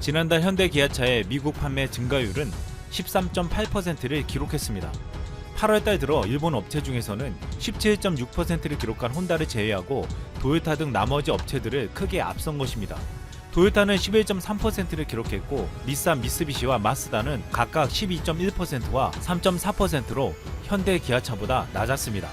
지난달 현대 기아차의 미국 판매 증가율은 13.8%를 기록했습니다. 8월달 들어 일본 업체 중에서는 17.6%를 기록한 혼다를 제외하고 도요타 등 나머지 업체들을 크게 앞선 것입니다. 도요타는 11.3%를 기록했고 닛산 미쓰비시와 마스다는 각각 12.1%와 3.4%로 현대 기아차보다 낮았습니다.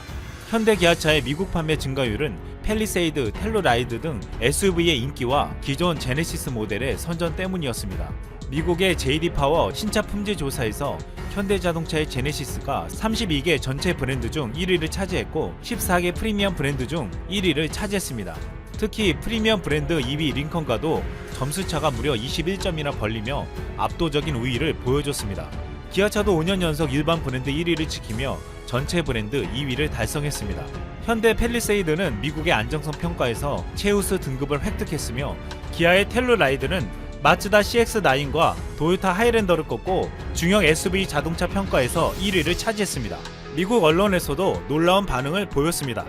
현대 기아차의 미국 판매 증가율은 펠리세이드, 텔로라이드 등 SUV의 인기와 기존 제네시스 모델의 선전 때문이었습니다. 미국의 JD 파워 신차 품질 조사에서 현대자동차의 제네시스가 32개 전체 브랜드 중 1위를 차지했고 14개 프리미엄 브랜드 중 1위를 차지했습니다. 특히 프리미엄 브랜드 2위 링컨과도 점수차가 무려 21점이나 벌리며 압도적인 우위를 보여줬습니다. 기아차도 5년 연속 일반 브랜드 1위를 지키며 전체 브랜드 2위를 달성했습니다. 현대 펠리세이드는 미국의 안정성 평가에서 최우수 등급을 획득했으며 기아의 텔루라이드는 마츠다 CX9과 도요타 하이랜더를 꺾고 중형 SUV 자동차 평가에서 1위를 차지했습니다. 미국 언론에서도 놀라운 반응을 보였습니다.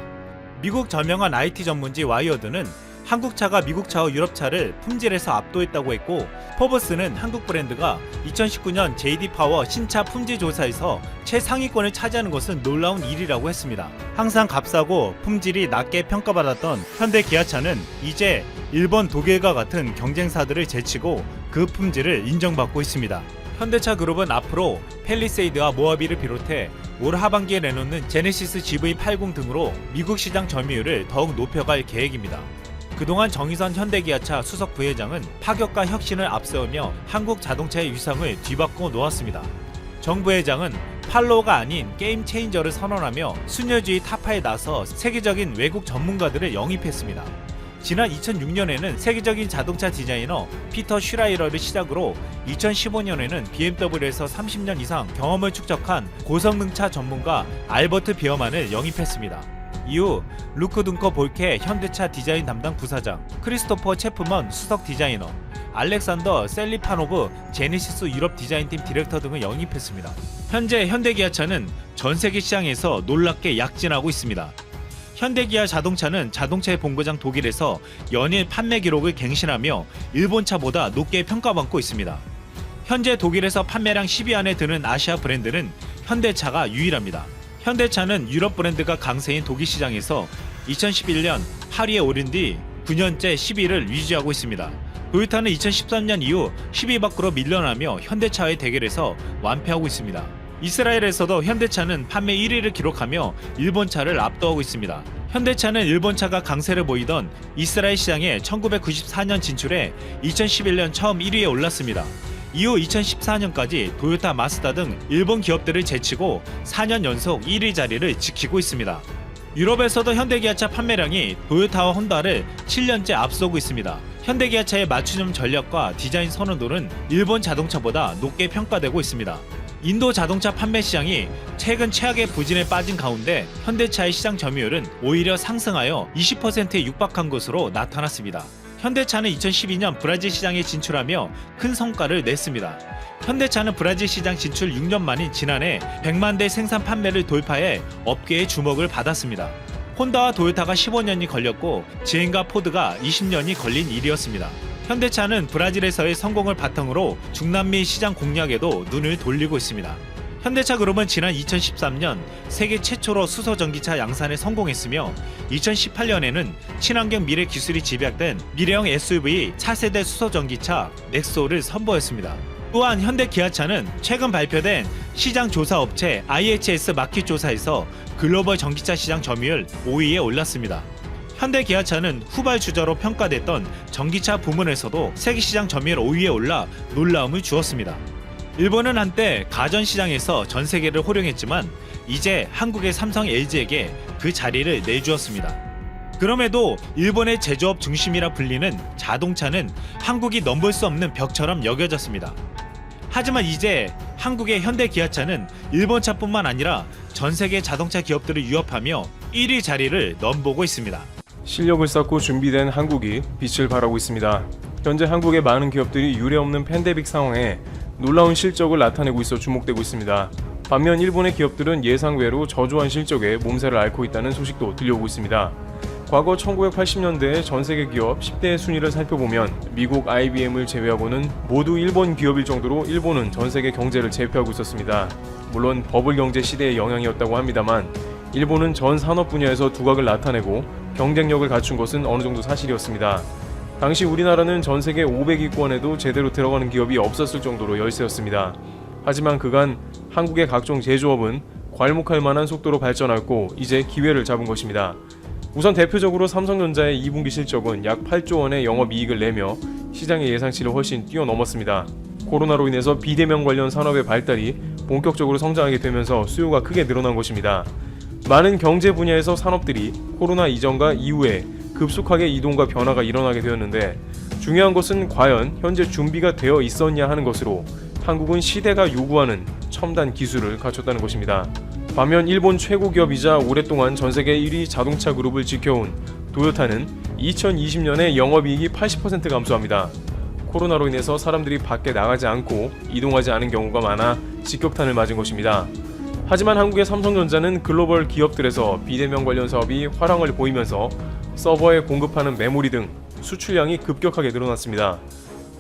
미국 저명한 IT 전문지 와이어드는 한국 차가 미국 차와 유럽 차를 품질에서 압도했다고 했고 포브스는 한국 브랜드가 2019년 JD 파워 신차 품질 조사에서 최상위권을 차지하는 것은 놀라운 일이라고 했습니다. 항상 값싸고 품질이 낮게 평가받았던 현대 기아차는 이제 일본 독일과 같은 경쟁사들을 제치고 그 품질을 인정받고 있습니다. 현대차 그룹은 앞으로 펠리세이드와 모하비를 비롯해 올 하반기에 내놓는 제네시스 GV80 등으로 미국 시장 점유율을 더욱 높여갈 계획입니다. 그동안 정의선 현대기아차 수석 부회장은 파격과 혁신을 앞세우며 한국 자동차의 위상을 뒤바꿔 놓았습니다. 정 부회장은 팔로우가 아닌 게임 체인저를 선언하며 순혈주의 타파에 나서 세계적인 외국 전문가들을 영입했습니다. 지난 2006년에는 세계적인 자동차 디자이너 피터 슈라이러를 시작으로 2015년에는 BMW에서 30년 이상 경험을 축적한 고성능차 전문가 알버트 비어만을 영입했습니다. 이후 루크 둔커 볼케 현대차 디자인 담당 부사장, 크리스토퍼 체프먼 수석 디자이너, 알렉산더 셀리파노브 제네시스 유럽 디자인팀 디렉터 등을 영입했습니다. 현재 현대기아차는 전 세계 시장에서 놀랍게 약진하고 있습니다. 현대기아 자동차는 자동차의 본고장 독일에서 연일 판매 기록을 갱신하며 일본차보다 높게 평가받고 있습니다. 현재 독일에서 판매량 10위 안에 드는 아시아 브랜드는 현대차가 유일합니다. 현대차는 유럽 브랜드가 강세인 독일 시장에서 2011년 8위에 오른 뒤 9년째 10위를 유지하고 있습니다. 도요타는 2013년 이후 10위 밖으로 밀려나며 현대차의 대결에서 완패하고 있습니다. 이스라엘에서도 현대차는 판매 1위를 기록하며 일본차를 압도하고 있습니다. 현대차는 일본차가 강세를 보이던 이스라엘 시장에 1994년 진출해 2011년 처음 1위에 올랐습니다. 이후 2014년까지 도요타 마스다 등 일본 기업들을 제치고 4년 연속 1위 자리를 지키고 있습니다. 유럽에서도 현대기아차 판매량이 도요타와 혼다를 7년째 앞서고 있습니다. 현대기아차의 맞춤형 전략과 디자인 선호도는 일본 자동차보다 높게 평가되고 있습니다. 인도 자동차 판매 시장이 최근 최악의 부진에 빠진 가운데 현대차의 시장 점유율은 오히려 상승하여 20%에 육박한 것으로 나타났습니다. 현대차는 2012년 브라질 시장에 진출하며 큰 성과를 냈습니다. 현대차는 브라질 시장 진출 6년 만인 지난해 100만 대 생산 판매를 돌파해 업계의 주목을 받았습니다. 혼다와 도요타가 15년이 걸렸고 지인과 포드가 20년이 걸린 일이었습니다. 현대차는 브라질에서의 성공을 바탕으로 중남미 시장 공략에도 눈을 돌리고 있습니다. 현대차 그룹은 지난 2013년 세계 최초로 수소 전기차 양산에 성공했으며 2018년에는 친환경 미래 기술이 집약된 미래형 SUV 차세대 수소 전기차 넥소를 선보였습니다. 또한 현대 기아차는 최근 발표된 시장 조사 업체 IHS 마켓 조사에서 글로벌 전기차 시장 점유율 5위에 올랐습니다. 현대 기아차는 후발 주자로 평가됐던 전기차 부문에서도 세계 시장 점유율 5위에 올라 놀라움을 주었습니다. 일본은 한때 가전 시장에서 전 세계를 호령했지만 이제 한국의 삼성 LG에게 그 자리를 내주었습니다. 그럼에도 일본의 제조업 중심이라 불리는 자동차는 한국이 넘볼 수 없는 벽처럼 여겨졌습니다. 하지만 이제 한국의 현대 기아차는 일본 차뿐만 아니라 전 세계 자동차 기업들을 유업하며 1위 자리를 넘보고 있습니다. 실력을 쌓고 준비된 한국이 빛을 발하고 있습니다. 현재 한국의 많은 기업들이 유례없는 팬데믹 상황에 놀라운 실적을 나타내고 있어 주목되고 있습니다. 반면 일본의 기업들은 예상외로 저조한 실적에 몸살을 앓고 있다는 소식도 들려오고 있습니다. 과거 1980년대 전 세계 기업 10대 순위를 살펴보면 미국 IBM을 제외하고는 모두 일본 기업일 정도로 일본은 전 세계 경제를 제패하고 있었습니다. 물론 버블 경제 시대의 영향이었다고 합니다만 일본은 전 산업 분야에서 두각을 나타내고 경쟁력을 갖춘 것은 어느 정도 사실이었습니다. 당시 우리나라는 전 세계 500위권에도 제대로 들어가는 기업이 없었을 정도로 열세였습니다. 하지만 그간 한국의 각종 제조업은 괄목할 만한 속도로 발전하고 이제 기회를 잡은 것입니다. 우선 대표적으로 삼성전자의 2분기 실적은 약 8조 원의 영업 이익을 내며 시장의 예상치를 훨씬 뛰어넘었습니다. 코로나로 인해서 비대면 관련 산업의 발달이 본격적으로 성장하게 되면서 수요가 크게 늘어난 것입니다. 많은 경제 분야에서 산업들이 코로나 이전과 이후에 급속하게 이동과 변화가 일어나게 되었는데 중요한 것은 과연 현재 준비가 되어 있었냐 하는 것으로 한국은 시대가 요구하는 첨단 기술을 갖췄다는 것입니다. 반면 일본 최고 기업이자 오랫동안 전 세계 1위 자동차 그룹을 지켜온 도요타는 2020년에 영업이익이 80% 감소합니다. 코로나로 인해서 사람들이 밖에 나가지 않고 이동하지 않은 경우가 많아 직격탄을 맞은 것입니다. 하지만 한국의 삼성전자는 글로벌 기업들에서 비대면 관련 사업이 화랑을 보이면서 서버에 공급하는 메모리 등 수출량이 급격하게 늘어났습니다.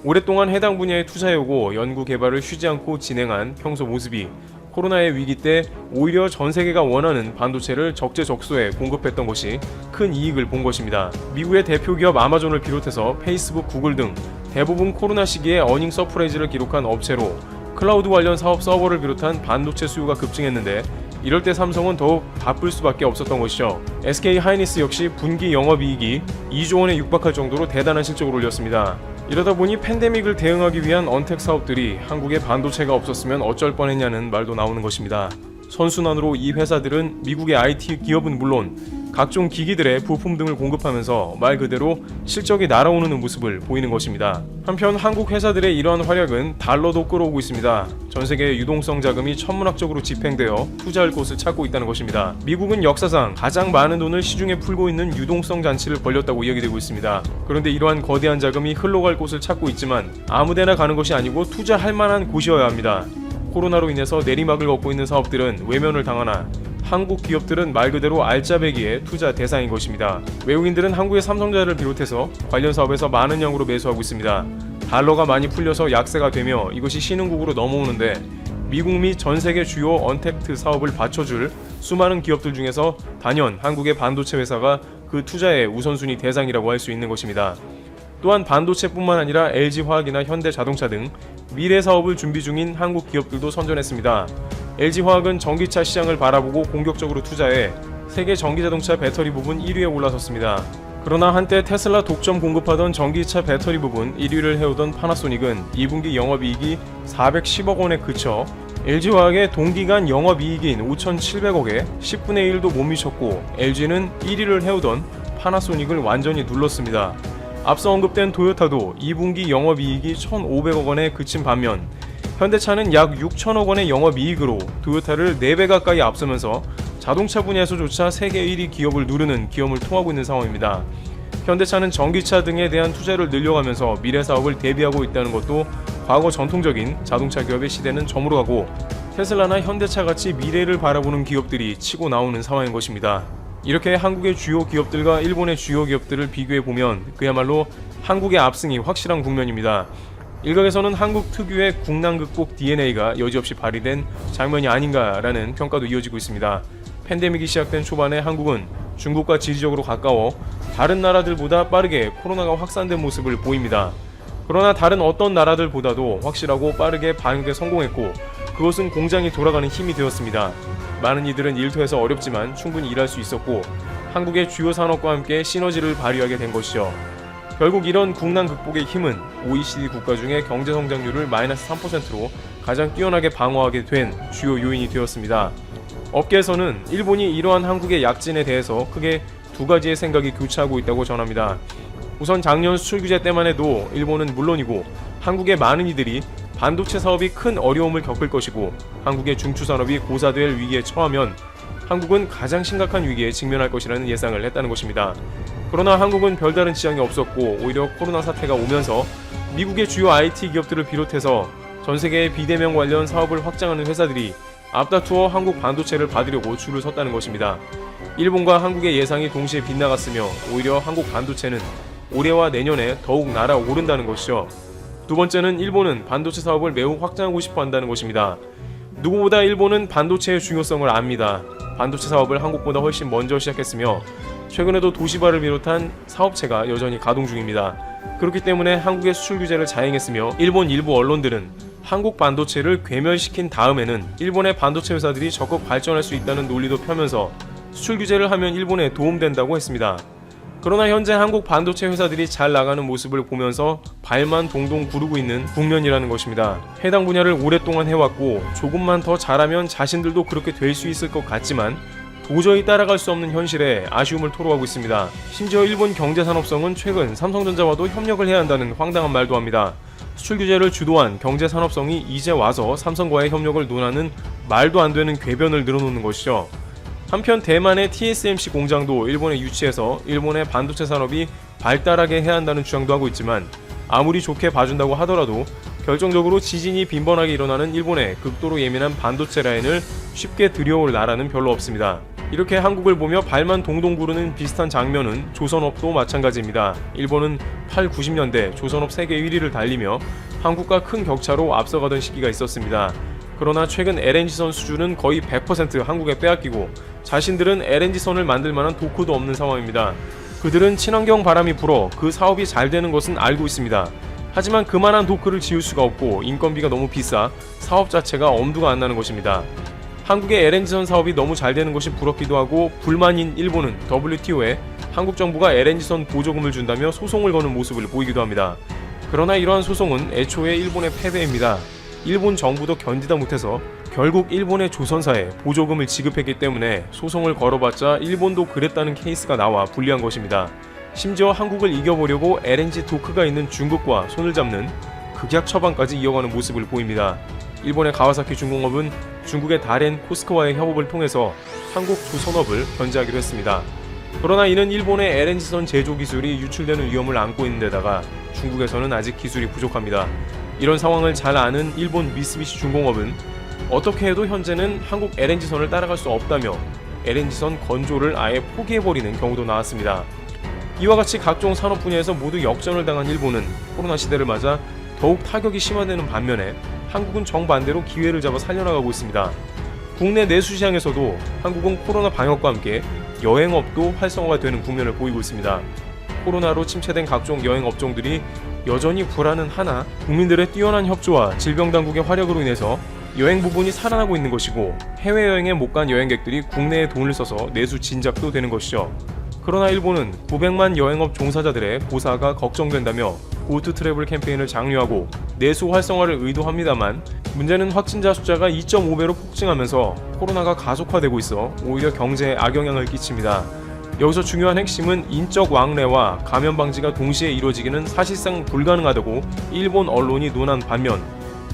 오랫동안 해당 분야에 투자해오고 연구 개발을 쉬지 않고 진행한 평소 모습이 코로나의 위기 때 오히려 전 세계가 원하는 반도체를 적재적소에 공급했던 것이 큰 이익을 본 것입니다. 미국의 대표 기업 아마존을 비롯해서 페이스북, 구글 등 대부분 코로나 시기에 어닝 서프라이즈를 기록한 업체로 클라우드 관련 사업 서버를 비롯한 반도체 수요가 급증했는데 이럴 때 삼성은 더욱 바쁠 수밖에 없었던 것이죠. SK 하이니스 역시 분기 영업이익이 2조 원에 육박할 정도로 대단한 실적을 올렸습니다. 이러다 보니 팬데믹을 대응하기 위한 언택 사업들이 한국에 반도체가 없었으면 어쩔 뻔했냐는 말도 나오는 것입니다. 선순환으로 이 회사들은 미국의 IT 기업은 물론 각종 기기들의 부품 등을 공급하면서 말 그대로 실적이 날아오르는 모습을 보이는 것입니다. 한편 한국 회사들의 이러한 활약은 달러도 끌어오고 있습니다. 전 세계의 유동성 자금이 천문학적으로 집행되어 투자할 곳을 찾고 있다는 것입니다. 미국은 역사상 가장 많은 돈을 시중에 풀고 있는 유동성 잔치를 벌렸다고 이야기되고 있습니다. 그런데 이러한 거대한 자금이 흘러갈 곳을 찾고 있지만 아무데나 가는 것이 아니고 투자할 만한 곳이어야 합니다. 코로나로 인해서 내리막을 걷고 있는 사업들은 외면을 당하나 한국 기업들은 말 그대로 알짜배기의 투자 대상인 것입니다. 외국인들은 한국의 삼성전자를 비롯해서 관련 사업에서 많은 양으로 매수하고 있습니다. 달러가 많이 풀려서 약세가 되며 이것이 신흥국으로 넘어오는데 미국 및 전 세계 주요 언택트 사업을 받쳐줄 수많은 기업들 중에서 단연 한국의 반도체 회사가 그 투자의 우선순위 대상이라고 할 수 있는 것입니다. 또한 반도체뿐만 아니라 LG화학이나 현대자동차 등 미래 사업을 준비 중인 한국 기업들도 선전했습니다. LG화학은 전기차 시장을 바라보고 공격적으로 투자해 세계 전기자동차 배터리 부분 1위에 올라섰습니다. 그러나 한때 테슬라 독점 공급하던 전기차 배터리 부분 1위를 해오던 파나소닉은 2분기 영업이익이 410억 원에 그쳐 LG화학의 동기간 영업이익인 5,700억에 10분의 1도 못 미쳤고 LG는 1위를 해오던 파나소닉을 완전히 눌렀습니다. 앞서 언급된 도요타도 2분기 영업이익이 1,500억 원에 그친 반면 현대차는 약 6천억 원의 영업이익으로 도요타를 4배 가까이 앞서면서 자동차 분야에서조차 세계 1위 기업을 누르는 기업을 통하고 있는 상황입니다. 현대차는 전기차 등에 대한 투자를 늘려가면서 미래 사업을 대비하고 있다는 것도 과거 전통적인 자동차 기업의 시대는 저물어가고 테슬라나 현대차 같이 미래를 바라보는 기업들이 치고 나오는 상황인 것입니다. 이렇게 한국의 주요 기업들과 일본의 주요 기업들을 비교해 보면 그야말로 한국의 압승이 확실한 국면입니다. 일각에서는 한국 특유의 국난 극복 DNA가 여지없이 발휘된 장면이 아닌가라는 평가도 이어지고 있습니다. 팬데믹이 시작된 초반에 한국은 중국과 지리적으로 가까워 다른 나라들보다 빠르게 코로나가 확산된 모습을 보입니다. 그러나 다른 어떤 나라들보다도 확실하고 빠르게 반응에 성공했고 그것은 공장이 돌아가는 힘이 되었습니다. 많은 이들은 일터에서 어렵지만 충분히 일할 수 있었고 한국의 주요 산업과 함께 시너지를 발휘하게 된 것이죠. 결국 이런 국난 극복의 힘은 OECD 국가 중에 경제 성장률을 마이너스 3%로 가장 뛰어나게 방어하게 된 주요 요인이 되었습니다. 업계에서는 일본이 이러한 한국의 약진에 대해서 크게 두 가지의 생각이 교차하고 있다고 전합니다. 우선 작년 수출 규제 때만 해도 일본은 물론이고 한국의 많은 이들이 반도체 사업이 큰 어려움을 겪을 것이고 한국의 중추 산업이 고사될 위기에 처하면 한국은 가장 심각한 위기에 직면할 것이라는 예상을 했다는 것입니다. 그러나 한국은 별다른 지장이 없었고 오히려 코로나 사태가 오면서 미국의 주요 IT 기업들을 비롯해서 전 세계의 비대면 관련 사업을 확장하는 회사들이 앞다투어 한국 반도체를 받으려고 줄을 섰다는 것입니다. 일본과 한국의 예상이 동시에 빗나갔으며 오히려 한국 반도체는 올해와 내년에 더욱 날아오른다는 것이죠. 두 번째는 일본은 반도체 사업을 매우 확장하고 싶어 한다는 것입니다. 누구보다 일본은 반도체의 중요성을 압니다. 반도체 사업을 한국보다 훨씬 먼저 시작했으며 최근에도 도시바를 비롯한 사업체가 여전히 가동 중입니다. 그렇기 때문에 한국의 수출 규제를 자행했으며 일본 일부 언론들은 한국 반도체를 괴멸시킨 다음에는 일본의 반도체 회사들이 적극 발전할 수 있다는 논리도 펴면서 수출 규제를 하면 일본에 도움된다고 했습니다. 그러나 현재 한국 반도체 회사들이 잘 나가는 모습을 보면서 발만 동동 구르고 있는 국면이라는 것입니다. 해당 분야를 오랫동안 해왔고 조금만 더 잘하면 자신들도 그렇게 될 수 있을 것 같지만 도저히 따라갈 수 없는 현실에 아쉬움을 토로하고 있습니다. 심지어 일본 경제산업성은 최근 삼성전자와도 협력을 해야 한다는 황당한 말도 합니다. 수출 규제를 주도한 경제산업성이 이제 와서 삼성과의 협력을 논하는 말도 안 되는 궤변을 늘어놓는 것이죠. 한편 대만의 TSMC 공장도 일본에 유치해서 일본의 반도체 산업이 발달하게 해야 한다는 주장도 하고 있지만 아무리 좋게 봐준다고 하더라도 결정적으로 지진이 빈번하게 일어나는 일본의 극도로 예민한 반도체 라인을 쉽게 들여올 나라는 별로 없습니다. 이렇게 한국을 보며 발만 동동 구르는 비슷한 장면은 조선업도 마찬가지입니다. 일본은 8, 90년대 조선업 세계 1위를 달리며 한국과 큰 격차로 앞서가던 시기가 있었습니다. 그러나 최근 LNG선 수주는 거의 100% 한국에 빼앗기고 자신들은 LNG선을 만들 만한 도크도 없는 상황입니다. 그들은 친환경 바람이 불어 그 사업이 잘 되는 것은 알고 있습니다. 하지만 그만한 도크를 지을 수가 없고 인건비가 너무 비싸 사업 자체가 엄두가 안 나는 것입니다. 한국의 LNG선 사업이 너무 잘 되는 것이 부럽기도 하고 불만인 일본은 WTO에 한국 정부가 LNG선 보조금을 준다며 소송을 거는 모습을 보이기도 합니다. 그러나 이러한 소송은 애초에 일본의 패배입니다. 일본 정부도 견디다 못해서 결국 일본의 조선사에 보조금을 지급했기 때문에 소송을 걸어봤자 일본도 그랬다는 케이스가 나와 불리한 것입니다. 심지어 한국을 이겨보려고 LNG 도크가 있는 중국과 손을 잡는 극약 처방까지 이어가는 모습을 보입니다. 일본의 가와사키 중공업은 중국의 다렌 코스코와의 협업을 통해서 한국 조선업을 견제하기로 했습니다. 그러나 이는 일본의 LNG선 제조 기술이 유출되는 위험을 안고 있는 데다가 중국에서는 아직 기술이 부족합니다. 이런 상황을 잘 아는 일본 미쓰비시 중공업은 어떻게 해도 현재는 한국 LNG선을 따라갈 수 없다며 LNG선 건조를 아예 포기해버리는 경우도 나왔습니다. 이와 같이 각종 산업 분야에서 모두 역전을 당한 일본은 코로나 시대를 맞아 더욱 타격이 심화되는 반면에 한국은 정반대로 기회를 잡아 살려나가고 있습니다. 국내 내수 시장에서도 한국은 코로나 방역과 함께 여행업도 활성화가 되는 국면을 보이고 있습니다. 코로나로 침체된 각종 여행 업종들이 여전히 불안은 하나 국민들의 뛰어난 협조와 질병당국의 활약으로 인해서 여행 부분이 살아나고 있는 것이고 해외여행에 못 간 여행객들이 국내에 돈을 써서 내수 진작도 되는 것이죠. 그러나 일본은 900만 여행업 종사자들의 고사가 걱정된다며 고투 트래블 캠페인을 장려하고 내수 활성화를 의도합니다만 문제는 확진자 숫자가 2.5배로 폭증하면서 코로나가 가속화되고 있어 오히려 경제에 악영향을 끼칩니다. 여기서 중요한 핵심은 인적 왕래와 감염 방지가 동시에 이루어지기는 사실상 불가능하다고 일본 언론이 논한 반면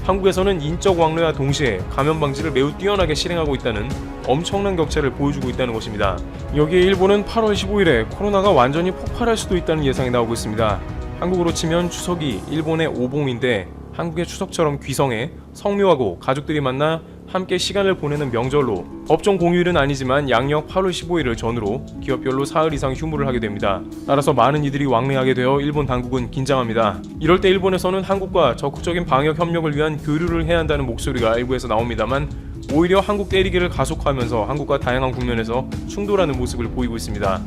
한국에서는 인적 왕래와 동시에 감염 방지를 매우 뛰어나게 실행하고 있다는 엄청난 격차를 보여주고 있다는 것입니다. 여기에 일본은 8월 15일에 코로나가 완전히 폭발할 수도 있다는 예상이 나오고 있습니다. 한국으로 치면 추석이 일본의 오봄인데 한국의 추석처럼 귀성해 성묘하고 가족들이 만나 함께 시간을 보내는 명절로 법정 공휴일은 아니지만 양력 8월 15일을 전후로 기업별로 사흘 이상 휴무를 하게 됩니다. 따라서 많은 이들이 왕래하게 되어 일본 당국은 긴장합니다. 이럴 때 일본에서는 한국과 적극적인 방역 협력을 위한 교류를 해야 한다는 목소리가 일부에서 나옵니다만 오히려 한국 때리기를 가속화하면서 한국과 다양한 국면에서 충돌하는 모습을 보이고 있습니다.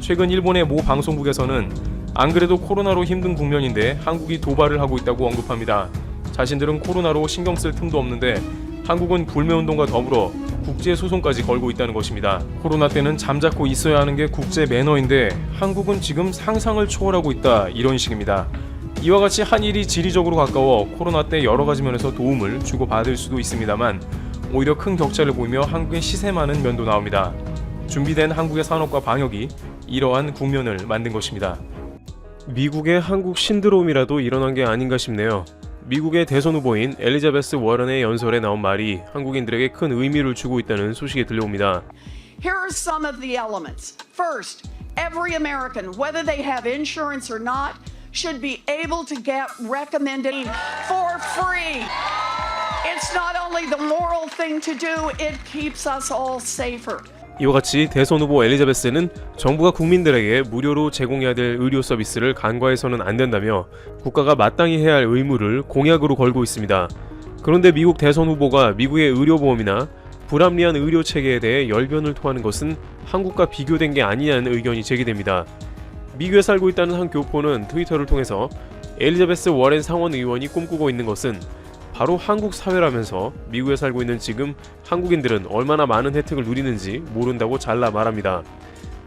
최근 일본의 모 방송국에서는 안 그래도 코로나로 힘든 국면인데 한국이 도발을 하고 있다고 언급합니다. 자신들은 코로나로 신경 쓸 틈도 없는데 한국은 불매운동과 더불어 국제 소송까지 걸고 있다는 것입니다. 코로나 때는 잠자코 있어야 하는 게 국제 매너인데 한국은 지금 상상을 초월하고 있다 이런 식입니다. 이와 같이 한일이 지리적으로 가까워 코로나 때 여러 가지 면에서 도움을 주고받을 수도 있습니다만 오히려 큰 격차를 보이며 한국의 시샘하는 면도 나옵니다. 준비된 한국의 산업과 방역이 이러한 국면을 만든 것입니다. 미국의 한국 신드롬이라도 일어난 게 아닌가 싶네요. 미국의 대선 후보인 엘리자베스 워런의 연설에 나온 말이 한국인들에게 큰 의미를 주고 있다는 소식이 들려옵니다. Here are some of the elements. First, every American, whether they have insurance or not, should be able to get recommended for free. It's not only the moral thing to do, it keeps us all safer. 이와 같이 대선 후보 엘리자베스는 정부가 국민들에게 무료로 제공해야 될 의료 서비스를 간과해서는 안 된다며 국가가 마땅히 해야 할 의무를 공약으로 걸고 있습니다. 그런데 미국 대선 후보가 미국의 의료보험이나 불합리한 의료 체계에 대해 열변을 토하는 것은 한국과 비교된 게 아니냐는 의견이 제기됩니다. 미국에 살고 있다는 한 교포는 트위터를 통해서 엘리자베스 워렌 상원 의원이 꿈꾸고 있는 것은 바로 한국 사회라면서 미국에 살고 있는 지금 한국인들은 얼마나 많은 혜택을 누리는지 모른다고 잘라 말합니다.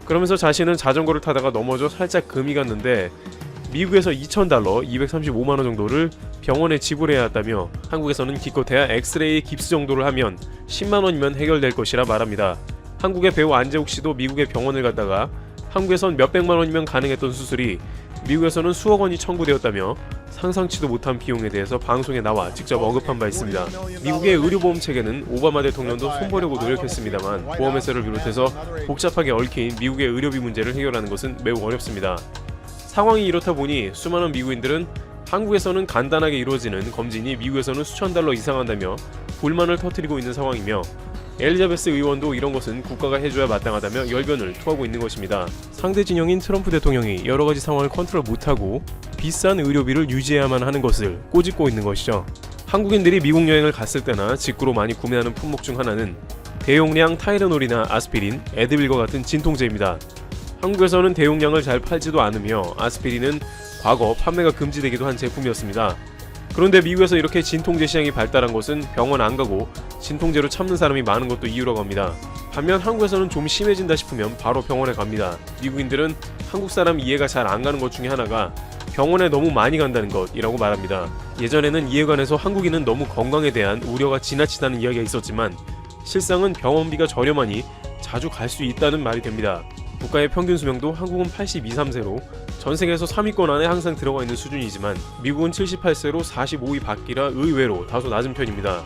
그러면서 자신은 자전거를 타다가 넘어져 살짝 금이 갔는데 미국에서 2,000달러, 235만 원 정도를 병원에 지불해야 한다며 한국에서는 기껏해야 엑스레이 깁스 정도를 하면 10만 원이면 해결될 것이라 말합니다. 한국의 배우 안재욱 씨도 미국의 병원을 갔다가 한국에선 몇백만 원이면 가능했던 수술이 미국에서는 수억 원이 청구되었다며 상상치도 못한 비용에 대해서 방송에 나와 직접 언급한 바 있습니다. 미국의 의료보험 체계는 오바마 대통령도 손보려고 노력했습니다만 보험회사를 비롯해서 복잡하게 얽힌 미국의 의료비 문제를 해결하는 것은 매우 어렵습니다. 상황이 이렇다 보니 수많은 미국인들은 한국에서는 간단하게 이루어지는 검진이 미국에서는 수천 달러 이상 한다며 불만을 터뜨리고 있는 상황이며 엘리자베스 의원도 이런 것은 국가가 해줘야 마땅하다며 열변을 토하고 있는 것입니다. 상대 진영인 트럼프 대통령이 여러 가지 상황을 컨트롤 못하고 비싼 의료비를 유지해야만 하는 것을 꼬집고 있는 것이죠. 한국인들이 미국 여행을 갔을 때나 직구로 많이 구매하는 품목 중 하나는 대용량 타이레놀이나 아스피린, 에드빌과 같은 진통제입니다. 한국에서는 대용량을 잘 팔지도 않으며 아스피린은 과거 판매가 금지되기도 한 제품이었습니다. 그런데 미국에서 이렇게 진통제 시장이 발달한 것은 병원 안 가고 진통제로 참는 사람이 많은 것도 이유라고 합니다. 반면 한국에서는 좀 심해진다 싶으면 바로 병원에 갑니다. 미국인들은 한국 사람 이해가 잘 안 가는 것 중에 하나가 병원에 너무 많이 간다는 것이라고 말합니다. 예전에는 이에 관해서 한국인은 너무 건강에 대한 우려가 지나치다는 이야기가 있었지만 실상은 병원비가 저렴하니 자주 갈 수 있다는 말이 됩니다. 국가의 평균 수명도 한국은 82, 3세로 전 세계에서 3위권 안에 항상 들어가 있는 수준이지만 미국은 78세로 45위 밖이라 의외로 다소 낮은 편입니다.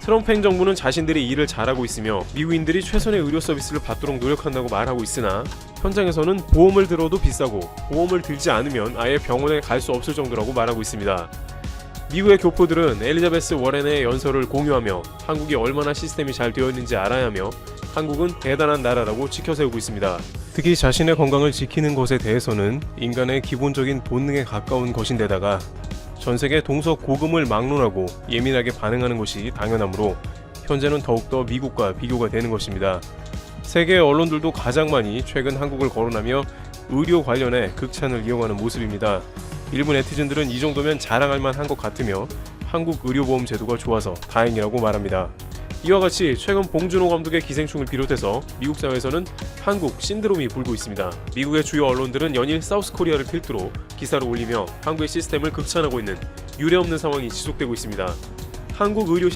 트럼프 행정부는 자신들이 일을 잘하고 있으며 미국인들이 최선의 의료 서비스를 받도록 노력한다고 말하고 있으나 현장에서는 보험을 들어도 비싸고 보험을 들지 않으면 아예 병원에 갈 수 없을 정도라고 말하고 있습니다. 미국의 교포들은 엘리자베스 워렌의 연설을 공유하며 한국이 얼마나 시스템이 잘 되어 있는지 알아야 하며 한국은 대단한 나라라고 지켜세우고 있습니다. 특히 자신의 건강을 지키는 것에 대해서는 인간의 기본적인 본능에 가까운 것인데다가 전 세계 동서 고금을 막론하고 예민하게 반응하는 것이 당연하므로 현재는 더욱더 미국과 비교가 되는 것입니다. 세계 언론들도 가장 많이 최근 한국을 거론하며 의료 관련해 극찬을 이어가는 모습입니다. 일부 네티즌들은 이 정도면 자랑할 만한 것 같으며 한국 의료보험 제도가 좋아서 다행이라고 말합니다. 이와 같이 최근 봉준호 감독의 기생충을 비롯해서 미국 사회에서는 한국 신드롬이 불고 있습니다. 미국의 주요 언론들은 연일 사우스 코리아를 필두로 기사를 올리며 한국의 시스템을 극찬하고 있는 유례없는 상황이 지속되고 있습니다. 한국 의료